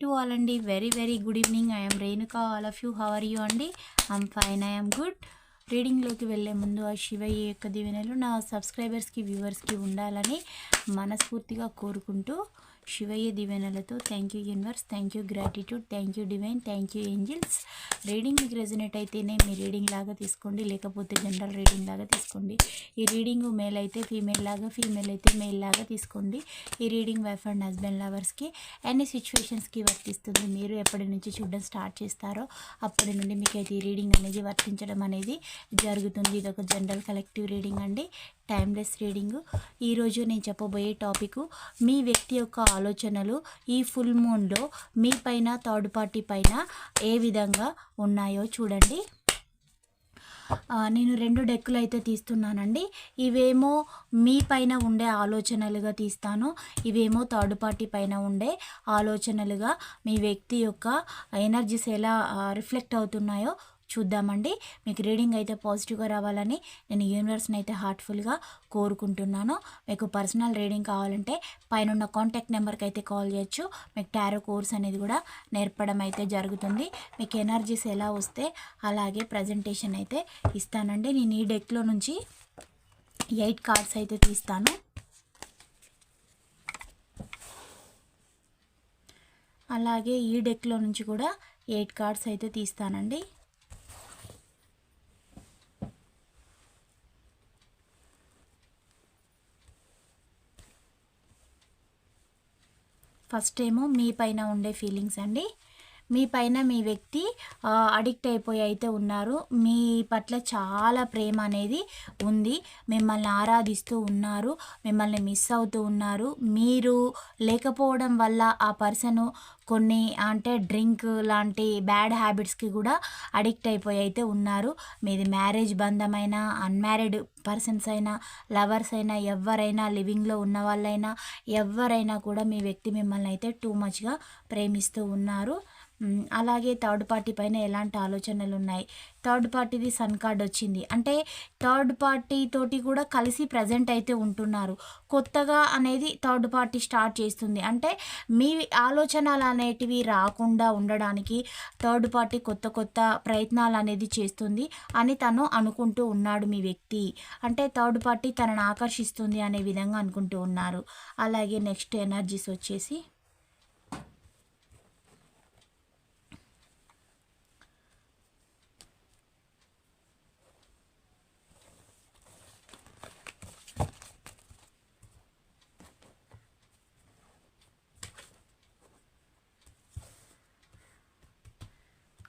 To all అండి. Very very good evening. I'm Renuka all of you. How are you అండి? I'm fine I'm good. రీడింగ్లోకి వెళ్ళే ముందు ఆ శివయ్య యొక్క దీవెనలు నా సబ్స్క్రైబర్స్కి వ్యూవర్స్కి ఉండాలని మనస్ఫూర్తిగా కోరుకుంటూ శివయ్య దీవెనలతో thank you universe thank you gratitude thank you divine thank you angels reading మీకు రెజినేట్ అయితేనే మీ రీడింగ్ లాగా తీసుకోండి లేకపోతే జనరల్ రీడింగ్ లాగా తీసుకోండి. ఈ రీడింగ్ మేల్ అయితే ఫీమేల్ లాగా ఫీమేల్ అయితే మేల్ లాగా తీసుకోండి. ఈ రీడింగ్ వైఫ్ అండ్ హస్బెండ్ లవర్స్కి అన్ని సిచ్యువేషన్స్కి వర్తిస్తుంది మీరు ఎప్పటి నుంచి చూడడం స్టార్ట్ చేస్తారో అప్పటి నుండి మీకు అయితే ఈ రీడింగ్ అనేది వర్తించడం అనేది జరుగుతుంది. ఇది ఒక జనరల్ కలెక్టివ్ రీడింగ్ అండి టైమ్లెస్ రీడింగ్ ఈరోజు నేను చెప్పబోయే టాపిక్ మీ వ్యక్తి యొక్క ఆలోచనలు ఈ ఫుల్ మూన్లో మీ పైన థర్డ్ పార్టీ పైన ఏ విధంగా ఉన్నాయో చూడండి. నేను రెండు డెక్కులు అయితే తీస్తున్నానండి. ఇవేమో మీ పైన ఉండే ఆలోచనలుగా తీస్తాను. ఇవేమో థర్డ్ పార్టీ పైన ఉండే ఆలోచనలుగా మీ వ్యక్తి యొక్క ఎనర్జీస్ ఎలా రిఫ్లెక్ట్ అవుతున్నాయో చూద్దామండి. మీకు రీడింగ్ అయితే పాజిటివ్గా రావాలని నేను యూనివర్స్ని అయితే హార్ట్ఫుల్గా కోరుకుంటున్నాను. మీకు పర్సనల్ రీడింగ్ కావాలంటే పైన ఉన్న కాంటాక్ట్ నెంబర్కి అయితే కాల్ చేయొచ్చు. మీకు టారో కోర్స్ అనేది కూడా నేర్పడం అయితే జరుగుతుంది. మీకు ఎనర్జీస్ ఎలా వస్తే అలాగే ప్రజెంటేషన్ అయితే ఇస్తానండి. నేను ఈ డెక్లో నుంచి ఎయిట్ కార్డ్స్ అయితే తీస్తాను. అలాగే ఈ డెక్లో నుంచి కూడా ఎయిట్ కార్డ్స్ అయితే తీస్తానండి. ఫస్ట్ ఏమో మీ పైన ఉండే ఫీలింగ్స్ అండి. మీ పైన మీ వ్యక్తి అడిక్ట్ అయిపోయి అయితే ఉన్నారు. మీ పట్ల చాలా ప్రేమ అనేది ఉంది. మిమ్మల్ని ఆరాధిస్తూ ఉన్నారు. మిమ్మల్ని మిస్ అవుతూ ఉన్నారు. మీరు లేకపోవడం వల్ల ఆ పర్సన్ కొన్ని అంటే డ్రింక్ లాంటి బ్యాడ్ హ్యాబిట్స్కి కూడా అడిక్ట్ అయిపోయి అయితే ఉన్నారు. మీది మ్యారేజ్ బంధమైనా అన్మ్యారీడ్ పర్సన్స్ అయినా లవర్స్ అయినా ఎవరైనా లివింగ్లో ఉన్న వాళ్ళైనా ఎవరైనా కూడా మీ వ్యక్తి మిమ్మల్ని అయితే టూ మచ్గా ప్రేమిస్తూ ఉన్నారు. అలాగే థర్డ్ పార్టీ పైన ఎలాంటి ఆలోచనలు ఉన్నాయి థర్డ్ పార్టీది సన్ కార్డ్ వచ్చింది. అంటే థర్డ్ పార్టీ తోటి కూడా కలిసి ప్రజెంట్ అయితే ఉంటున్నారు. కొత్తగా అనేది థర్డ్ పార్టీ స్టార్ట్ చేస్తుంది. అంటే మీ ఆలోచనలు అనేటివి రాకుండా ఉండడానికి థర్డ్ పార్టీ కొత్త కొత్త ప్రయత్నాలు అనేది చేస్తుంది అని తను అనుకుంటూ ఉన్నాడు మీ వ్యక్తి. అంటే థర్డ్ పార్టీ తనను ఆకర్షిస్తుంది అనే విధంగా అనుకుంటూ ఉన్నారు. అలాగే నెక్స్ట్ ఎనర్జీస్ వచ్చేసి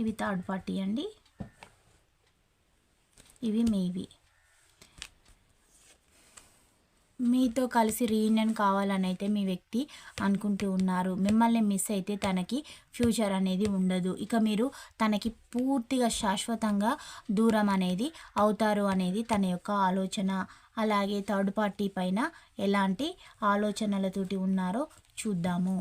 ఇవి థర్డ్ పార్టీ అండి. ఇవి మీవి. మీతో కలిసి రీయూనియన్ కావాలని అయితే మీ వ్యక్తి అనుకుంటూ ఉన్నారు. మిమ్మల్ని మిస్ అయితే తనకి ఫ్యూచర్ అనేది ఉండదు. ఇక మీరు తనకి పూర్తిగా శాశ్వతంగా దూరం అనేది అవుతారు అనేది తన యొక్క ఆలోచన. అలాగే థర్డ్ పార్టీ పైన ఎలాంటి ఆలోచనలతోటి ఉన్నారో చూద్దాము.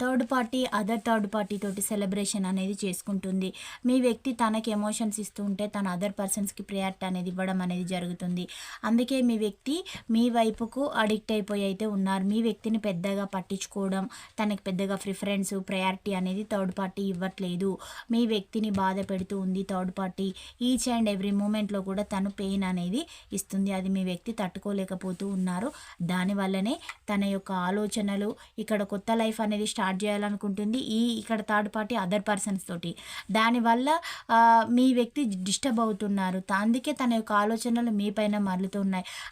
Third party other third party తోటి సెలబ్రేషన్ అనేది చేసుకుంటుంది. మీ వ్యక్తి తనకి ఎమోషన్స్ ఇస్తూ ఉంటే తన అదర్ పర్సన్స్కి ప్రియారిటీ అనేది ఇవ్వడం అనేది జరుగుతుంది. అందుకే మీ వ్యక్తి మీ వైపుకు అడిక్ట్ అయిపోయి అయితే ఉన్నారు. మీ వ్యక్తిని పెద్దగా పట్టించుకోవడం తనకి పెద్దగా ప్రిఫరెన్స్ ప్రయారిటీ అనేది థర్డ్ పార్టీ ఇవ్వట్లేదు. మీ వ్యక్తిని బాధ పెడుతూ ఉంది third party each and every మూమెంట్లో కూడా తను పెయిన్ అనేది ఇస్తుంది. అది మీ వ్యక్తి తట్టుకోలేకపోతూ ఉన్నారు. దానివల్లనే తన యొక్క ఆలోచనలు ఇక్కడ కొత్త లైఫ్ అనేది స్టార్ట్ చేయాలనుకుంటుంది ఈ ఇక్కడ థర్డ్ పార్టీ అదర్ పర్సన్స్ తోటి. దానివల్ల మీ వ్యక్తి డిస్టర్బ్ అవుతున్నారు. అందుకే తన యొక్క ఆలోచనలు మీ పైన మరలుతూ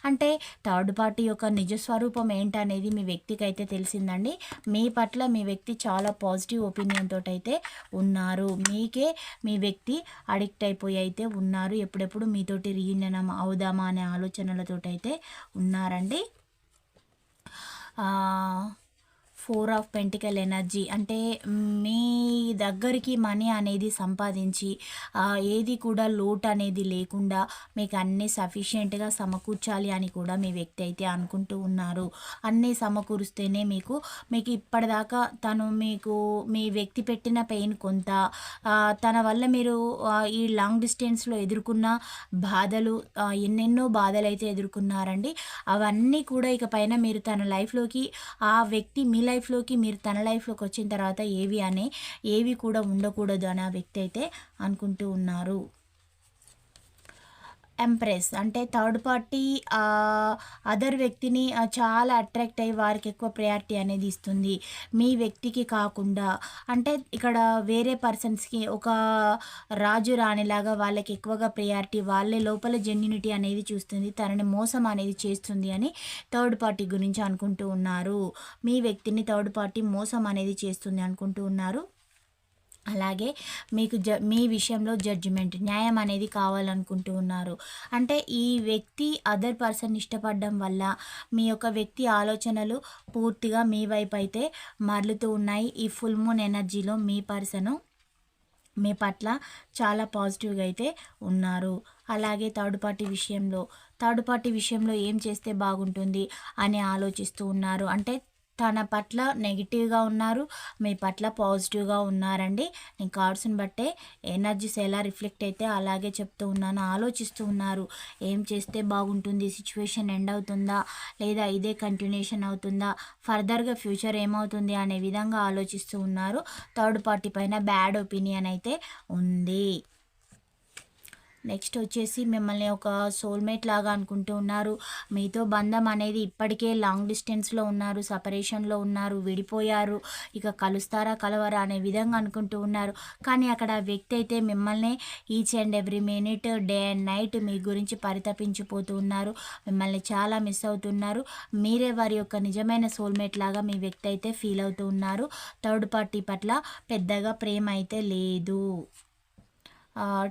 అంటే థర్డ్ పార్టీ యొక్క నిజ స్వరూపం ఏంటనేది మీ వ్యక్తికి అయితే తెలిసిందండి. మీ పట్ల మీ వ్యక్తి చాలా పాజిటివ్ ఒపీనియన్ తోటి అయితే ఉన్నారు. మీకే మీ వ్యక్తి అడిక్ట్ అయిపోయి అయితే ఉన్నారు. ఎప్పుడెప్పుడు మీతోటి రీయూనియన్ అవుదామా అనే ఆలోచనలతోటి అయితే ఉన్నారండి. Four of pentacles energy. అంటే మీ దగ్గరికి మనీ అనేది సంపాదించి ఏది కూడా లోటు అనేది లేకుండా మీకు అన్నీ సఫిషియెంట్గా సమకూర్చాలి అని కూడా మీ వ్యక్తి అయితే అనుకుంటూ ఉన్నారు. అన్నీ సమకూరుస్తేనే మీకు మీకు ఇప్పటిదాకా తను మీకు మీ వ్యక్తి పెట్టిన పెయిన్ కొంత తన వల్ల మీరు ఈ లాంగ్ డిస్టెన్స్లో ఎదుర్కొన్న బాధలు ఎన్నెన్నో బాధలు అయితే ఎదుర్కొన్నారండి. అవన్నీ కూడా ఇక పైన మీరు తన లైఫ్లోకి ఆ వ్యక్తి మీ లైఫ్లోకి మీరు తన లైఫ్లోకి వచ్చిన తర్వాత ఏవి అనే ఏవి కూడా ఉండకూడదు అని ఆ వ్యక్తి అయితే అనుకుంటూ ఉన్నారు. ఎంప్రెస్. అంటే థర్డ్ పార్టీ అదర్ వ్యక్తిని చాలా అట్రాక్ట్ అయ్యి వారికి ఎక్కువ ప్రయారిటీ అనేది ఇస్తుంది. మీ వ్యక్తికి కాకుండా. అంటే ఇక్కడ వేరే పర్సన్స్కి ఒక రాజు రాణిలాగా వాళ్ళకి ఎక్కువగా ప్రయారిటీ వాళ్ళే లోపల జెన్యునిటీ అనేది చూస్తుంది తనని మోసం అనేది చేస్తుంది అని థర్డ్ పార్టీ గురించి అనుకుంటూ ఉన్నారు. మీ వ్యక్తిని థర్డ్ పార్టీ మోసం అనేది చేస్తుంది అనుకుంటూ ఉన్నారు. అలాగే మీకు జ మీ విషయంలో జడ్జిమెంట్ న్యాయం అనేది కావాలనుకుంటూ ఉన్నారు. అంటే ఈ వ్యక్తి అదర్ పర్సన్ ఇష్టపడడం వల్ల మీ యొక్క వ్యక్తి ఆలోచనలు పూర్తిగా మీ వైపు అయితే మరలుతూ ఉన్నాయి. ఈ ఫుల్ మూన్ ఎనర్జీలో మీ పర్సను మీ పట్ల చాలా పాజిటివ్గా అయితే ఉన్నారు. అలాగే థర్డ్ పార్టీ విషయంలో థర్డ్ పార్టీ విషయంలో ఏం చేస్తే బాగుంటుంది అని ఆలోచిస్తూ ఉన్నారు. అంటే తన పట్ల నెగిటివ్గా ఉన్నారు. మీ పట్ల పాజిటివ్గా ఉన్నారండి. నేను కార్డ్స్ని బట్టే ఎనర్జీస్ ఎలా రిఫ్లెక్ట్ అయితే అలాగే చెప్తూ ఉన్నాను ఆలోచిస్తూ ఉన్నారు. ఏం చేస్తే బాగుంటుంది? సిచ్యువేషన్ ఎండ్ అవుతుందా? లేదా ఇదే కంటిన్యూషన్ అవుతుందా? ఫర్దర్గా ఫ్యూచర్ ఏమవుతుంది? అనే విధంగా ఆలోచిస్తూ ఉన్నారు. థర్డ్ పార్టీ పైన బ్యాడ్ ఒపీనియన్ అయితే ఉంది. నెక్స్ట్ వచ్చేసి మిమ్మల్ని ఒక సోల్మేట్ లాగా అనుకుంటూ ఉన్నారు. మీతో బంధం అనేది ఇప్పటికే లాంగ్ డిస్టెన్స్లో ఉన్నారు సపరేషన్లో ఉన్నారు విడిపోయారు ఇక కలుస్తారా కలవరా అనే విధంగా అనుకుంటూ ఉన్నారు. కానీ అక్కడ వ్యక్తి అయితే మిమ్మల్ని each and every minute day and night మీ గురించి పరితపించిపోతూ ఉన్నారు. మిమ్మల్ని చాలా మిస్ అవుతున్నారు. మీరే వారి యొక్క నిజమైన సోల్మేట్ లాగా మీ వ్యక్తి అయితే ఫీల్ అవుతూ ఉన్నారు. థర్డ్ పార్టీ పట్ల పెద్దగా ప్రేమ అయితే లేదు.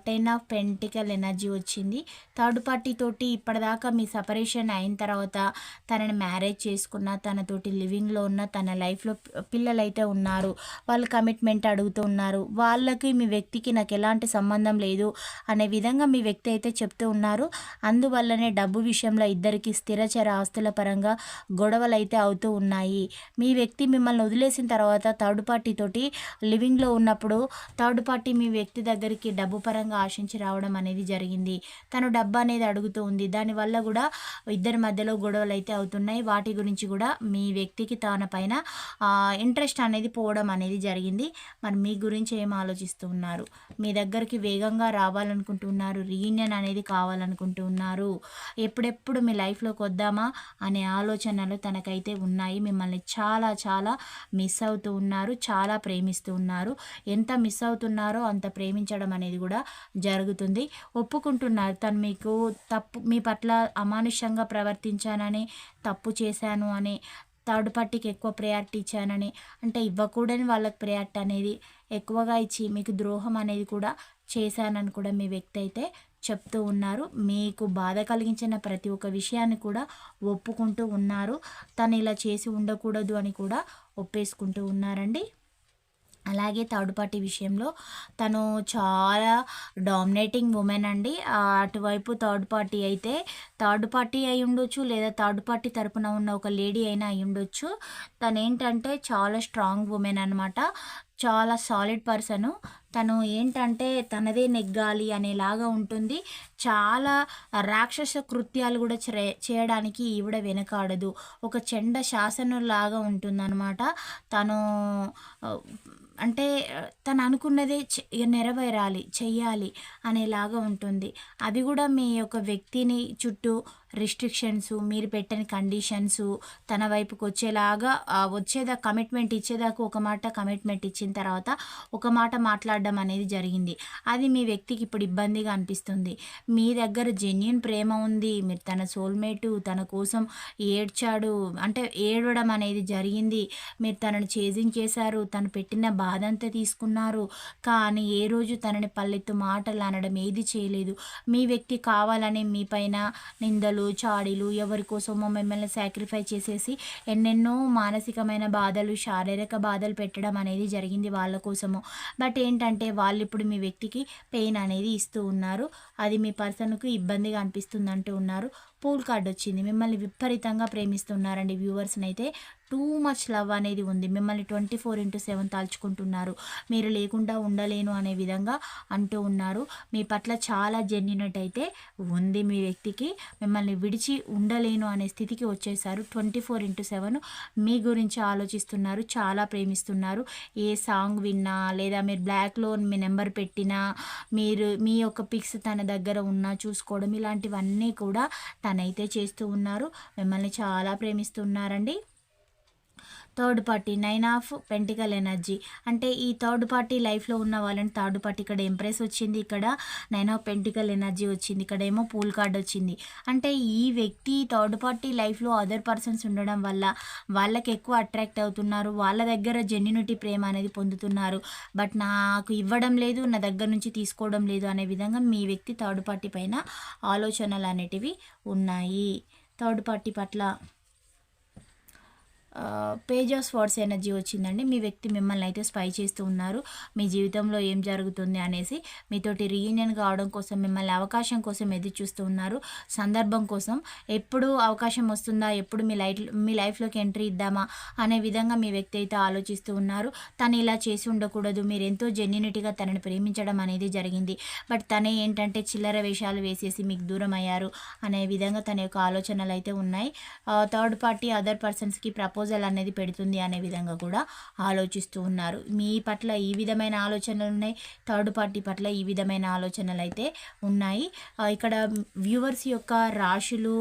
టెన్ ఆఫ్ పెంటికల్ ఎనర్జీ వచ్చింది. థర్డ్ పార్టీ తోటి ఇప్పటిదాకా మీ సపరేషన్ అయిన తర్వాత తనని మ్యారేజ్ చేసుకున్న తనతోటి లివింగ్లో ఉన్న తన లైఫ్లో పిల్లలైతే ఉన్నారు వాళ్ళు కమిట్మెంట్ అడుగుతూ ఉన్నారు వాళ్ళకి మీ వ్యక్తికి నాకు ఎలాంటి సంబంధం లేదు అనే విధంగా మీ వ్యక్తి అయితే చెప్తూ ఉన్నారు. అందువల్లనే డబ్బు విషయంలో ఇద్దరికి స్థిరచర ఆస్తుల పరంగా గొడవలు అయితే అవుతూ ఉన్నాయి. మీ వ్యక్తి మిమ్మల్ని వదిలేసిన తర్వాత థర్డ్ పార్టీ తోటి లివింగ్లో ఉన్నప్పుడు థర్డ్ పార్టీ మీ వ్యక్తి దగ్గరికి డబ్బు పరంగా ఆశించి రావడం అనేది జరిగింది. తను డబ్బు అనేది అడుగుతూ ఉంది. దానివల్ల కూడా ఇద్దరి మధ్యలో గొడవలు అయితే అవుతున్నాయి. వాటి గురించి కూడా మీ వ్యక్తికి తన పైన ఇంట్రెస్ట్ అనేది పోవడం అనేది జరిగింది. మరి మీ గురించి ఏం ఆలోచిస్తూ ఉన్నారు? మీ దగ్గరికి వేగంగా రావాలనుకుంటున్నారు. రీయూనియన్ అనేది కావాలనుకుంటున్నారు ఎప్పుడెప్పుడు మీ లైఫ్లోకి వద్దామా అనే ఆలోచనలు తనకైతే ఉన్నాయి. మిమ్మల్ని చాలా చాలా మిస్ అవుతూ ఉన్నారు. చాలా ప్రేమిస్తూ ఉన్నారు. ఎంత మిస్ అవుతున్నారో అంత ప్రేమించడం అనేది కూడా జరుగుతుంది. ఒప్పుకుంటున్నారు. తను మీకు తప్పు మీ పట్ల అమానుషంగా ప్రవర్తించానని తప్పు చేశాను అని థర్డ్ పార్టీకి ఎక్కువ ప్రయారిటీ ఇచ్చానని అంటే ఇవ్వకూడని వాళ్ళకి ప్రయారిటీ అనేది ఎక్కువగా ఇచ్చి మీకు ద్రోహం అనేది కూడా చేశానని కూడా మీ వ్యక్తి అయితే చెప్తూ ఉన్నారు. మీకు బాధ కలిగించిన ప్రతి ఒక్క విషయాన్ని కూడా ఒప్పుకుంటూ ఉన్నారు. తను ఇలా చేసి ఉండకూడదు అని కూడా ఒప్పేసుకుంటూ ఉన్నారండి. అలాగే థర్డ్ పార్టీ విషయంలో తను చాలా డామినేటింగ్ ఉమెన్ అండి. అటువైపు థర్డ్ పార్టీ అయితే థర్డ్ పార్టీ అయి ఉండొచ్చు లేదా థర్డ్ పార్టీ తరపున ఉన్న ఒక లేడీ అయినా అయి ఉండొచ్చు. తను ఏంటంటే చాలా స్ట్రాంగ్ ఉమెన్ అనమాట చాలా సాలిడ్ పర్సను తను ఏంటంటే తనదే నెగ్గాలి అనేలాగా ఉంటుంది. చాలా రాక్షస కృత్యాలు కూడా చే చేయడానికి ఈవిడ వెనకాడదు. ఒక చెండ శాసనంలాగా ఉంటుందన్నమాట. తను అంటే తను అనుకున్నదే చె- నెరవేరాలి చెయ్యాలి అనేలాగా ఉంటుంది. అది కూడా మీ యొక్క వ్యక్తిని చుట్టూ రిస్ట్రిక్షన్స్ మీరు పెట్టని కండిషన్స్ తన వైపుకి వచ్చేలాగా వచ్చేదా కమిట్మెంట్ ఇచ్చేదాకా ఒక మాట కమిట్మెంట్ ఇచ్చిన తర్వాత ఒక మాట మాట్లాడడం అనేది జరిగింది. అది మీ వ్యక్తికి ఇప్పుడు ఇబ్బందిగా అనిపిస్తుంది. మీ దగ్గర జెన్యున్ ప్రేమ ఉంది మీరు తన సోల్మేటు తన కోసం ఏడ్చాడు అంటే ఏడవడం అనేది జరిగింది. మీరు తనను చేజింగ్ చేశారు తను పెట్టిన బాధ అంతా తీసుకున్నారు. కానీ ఏ రోజు తనని పల్లెత్తు మాటలు అనడం ఏది చేయలేదు. మీ వ్యక్తి కావాలని మీ పైన నిందలు చాడీలు ఎవరి కోసమో మిమ్మల్ని సాక్రిఫై చేసేసి ఎన్నెన్నో మానసికమైన బాధలు శారీరక బాధలు పెట్టడం అనేది జరిగింది వాళ్ళ కోసము. బట్ ఏంటంటే వాళ్ళు ఇప్పుడు మీ వ్యక్తికి పెయిన్ అనేది ఇస్తూ ఉన్నారు. అది మీ పర్సన్కు ఇబ్బందిగా అనిపిస్తుంది అంటూ ఉన్నారు. పూల్ కార్డ్ వచ్చింది. మిమ్మల్ని విపరీతంగా ప్రేమిస్తున్నారండి వ్యూవర్స్ని అయితే టూ మచ్ లవ్ అనేది ఉంది. మిమ్మల్ని ట్వంటీ ఫోర్ ఇంటూ సెవెన్ తాల్చుకుంటున్నారు. మీరు లేకుండా ఉండలేను అనే విధంగా అంటూ ఉన్నారు. మీ పట్ల చాలా జెన్యునట్ అయితే ఉంది మీ వ్యక్తికి. మిమ్మల్ని విడిచి ఉండలేను అనే స్థితికి వచ్చేసారు. ట్వంటీ ఫోర్ ఇంటూ సెవెన్ మీ గురించి ఆలోచిస్తున్నారు. చాలా ప్రేమిస్తున్నారు. ఏ సాంగ్ విన్నా లేదా మీరు బ్లాక్లో మీ నెంబర్ పెట్టినా మీరు మీ యొక్క పిక్స్ తన దగ్గర ఉన్నా చూసుకోవడం ఇలాంటివన్నీ కూడా తనైతే చేస్తూ ఉన్నారు. మిమ్మల్ని చాలా ప్రేమిస్తున్నారండి. Third party nine of pentacles energy. అంటే ఈ థర్డ్ పార్టీ లైఫ్లో ఉన్న వాళ్ళని థర్డ్ పార్టీ ఇక్కడ ఎంప్రెస్ వచ్చింది ఇక్కడ నైన్ ఆఫ్ పెంటికల్ ఎనర్జీ వచ్చింది ఇక్కడ ఏమో పూల్ కార్డ్ వచ్చింది. అంటే ఈ వ్యక్తి థర్డ్ పార్టీ లైఫ్లో అదర్ పర్సన్స్ ఉండడం వల్ల వాళ్ళకి ఎక్కువ అట్రాక్ట్ అవుతున్నారు వాళ్ళ దగ్గర జెన్యునిటీ ప్రేమ అనేది పొందుతున్నారు. బట్ నాకు ఇవ్వడం లేదు నా దగ్గర నుంచి తీసుకోవడం లేదు అనే విధంగా మీ వ్యక్తి థర్డ్ పార్టీ పైన ఆలోచనలు అనేటివి ఉన్నాయి. థర్డ్ పార్టీ పట్ల పేజ్ ఆఫ్ ఎనర్జీ వచ్చిందండి. మీ వ్యక్తి మిమ్మల్ని అయితే స్పై చేస్తూ ఉన్నారు. మీ జీవితంలో ఏం జరుగుతుంది అనేసి మీతోటి రీయూనియన్ కావడం కోసం మిమ్మల్ని అవకాశం కోసం ఎదురు చూస్తూ ఉన్నారు. సందర్భం కోసం ఎప్పుడు అవకాశం వస్తుందా? ఎప్పుడు మీ లైఫ్ మీ లైఫ్లోకి ఎంట్రీ ఇద్దామా? అనే విధంగా మీ వ్యక్తి అయితే ఆలోచిస్తూ ఉన్నారు. తను ఇలా చేసి ఉండకూడదు. మీరు ఎంతో జెన్యునిటీగా తనని ప్రేమించడం అనేది జరిగింది. బట్ తనే ఏంటంటే చిల్లర వేషాలు వేసేసి మీకు దూరం అయ్యారు అనే విధంగా తన యొక్క ఆలోచనలు అయితే ఉన్నాయి. థర్డ్ పార్టీ అదర్ పర్సన్స్కి ప్రపోజల్ అనేది పెడుతుంది అనే విధంగా కూడా ఆలోచిస్తూ ఉన్నారు. మీ పట్ల ఈ విధమైన ఆలోచనలు ఉన్నాయి. థర్డ్ పార్టీ పట్ల ఈ విధమైన ఆలోచనలు అయితే ఉన్నాయి. ఇక్కడ వ్యూవర్స్ యొక్క రాశులు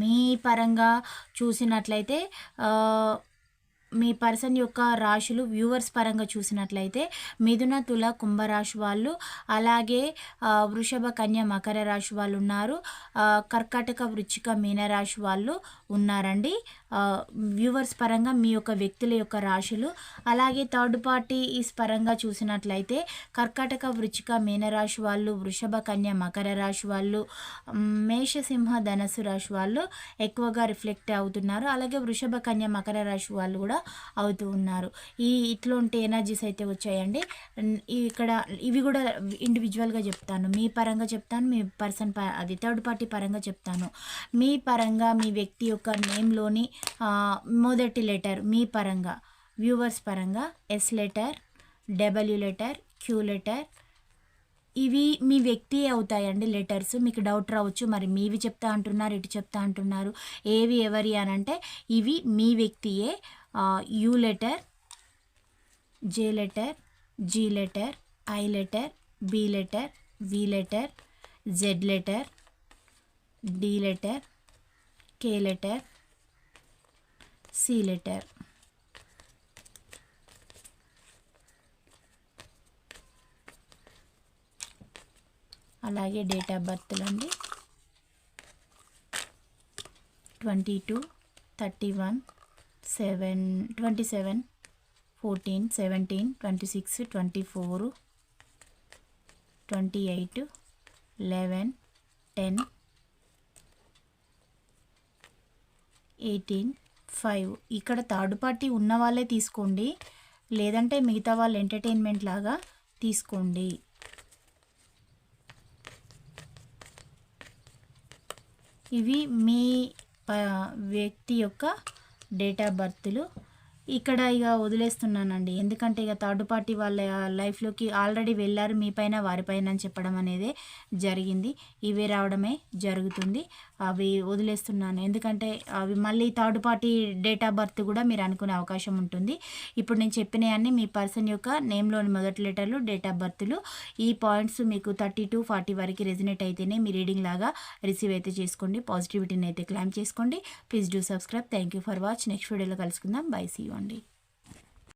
మీ పరంగా చూసినట్లయితే మీ పర్సన్ యొక్క రాశులు వ్యూవర్స్ పరంగా చూసినట్లయితే మిథున తుల కుంభరాశి వాళ్ళు అలాగే వృషభ కన్య మకర రాశి వాళ్ళు ఉన్నారు. కర్కాటక వృచ్చిక మీనరాశి వాళ్ళు ఉన్నారండి. వ్యూవర్స్ పరంగా మీ యొక్క వ్యక్తుల యొక్క రాశులు అలాగే థర్డ్ పార్టీస్ పరంగా చూసినట్లయితే కర్కాటక వృచ్చిక మీనరాశి వాళ్ళు వృషభ కన్య మకర రాశి వాళ్ళు మేషసింహ ధనస్సు రాశి వాళ్ళు ఎక్కువగా రిఫ్లెక్ట్ అవుతున్నారు. అలాగే వృషభ కన్య మకర రాశి వాళ్ళు కూడా అవుతూ ఉన్నారు. ఈ ఇట్లాంటి ఎనర్జీస్ అయితే వచ్చాయండి. ఇక్కడ ఇవి కూడా ఇండివిజువల్గా చెప్తాను. మీ పరంగా చెప్తాను మీ పర్సన్ ప అది థర్డ్ పార్టీ పరంగా చెప్తాను. మీ పరంగా మీ వ్యక్తి యొక్క నేమ్లోని మొదటి లెటర్ మీ పరంగా వ్యూవర్స్ పరంగా S letter W letter Q letter. ఇవి మీ వ్యక్తి అవుతాయండి లెటర్స్. మీకు డౌట్ రావచ్చు మరి మీవి చెప్తా అంటున్నారు ఇటు చెప్తా అంటున్నారు ఏవి ఎవరి అని అంటే ఇవి మీ వ్యక్తియే. U letter J letter G letter I letter B letter V letter Z letter D letter K letter C letter అలాగే డేట్ ఆఫ్ బర్త్లు అండి. Twenty two thirty one seven twenty seven fourteen seventeen twenty six twenty four twenty eight eleven ten eighteen five. ఇక్కడ third party ఉన్న వాళ్ళే తీసుకోండి. లేదంటే మిగతా వాళ్ళు ఎంటర్టైన్మెంట్ లాగా తీసుకోండి. ఇవి మీ వ్యక్తి యొక్క డేట్ ఆఫ్ బర్త్లు. ఇక్కడ ఇక వదిలేస్తున్నానండి. ఎందుకంటే ఇక థర్డ్ పార్టీ వాళ్ళ లైఫ్లోకి ఆల్రెడీ వెళ్ళారు మీ పైన వారిపైన అని చెప్పడం అనేది జరిగింది. ఇవే రావడమే జరుగుతుంది. అవి వదిలేస్తున్నాను. ఎందుకంటే అవి మళ్ళీ third party date of birth కూడా మీరు అనుకునే అవకాశం ఉంటుంది. ఇప్పుడు నేను చెప్పినవన్నీ మీ పర్సన్ యొక్క నేమ్లోని మొదటి లెటర్లు డేట్ ఆఫ్ బర్త్లు ఈ పాయింట్స్ మీకు థర్టీ టు ఫార్టీ వరకు రెజినేట్ అయితేనే మీ రీడింగ్ లాగా రిసీవ్ అయితే చేసుకోండి. పాజిటివిటీని అయితే క్లైమ్ చేసుకోండి. Please do subscribe. Thank you for watch. Next వీడియోలో కలుసుకుందాం. బై. సీ. యూ అండి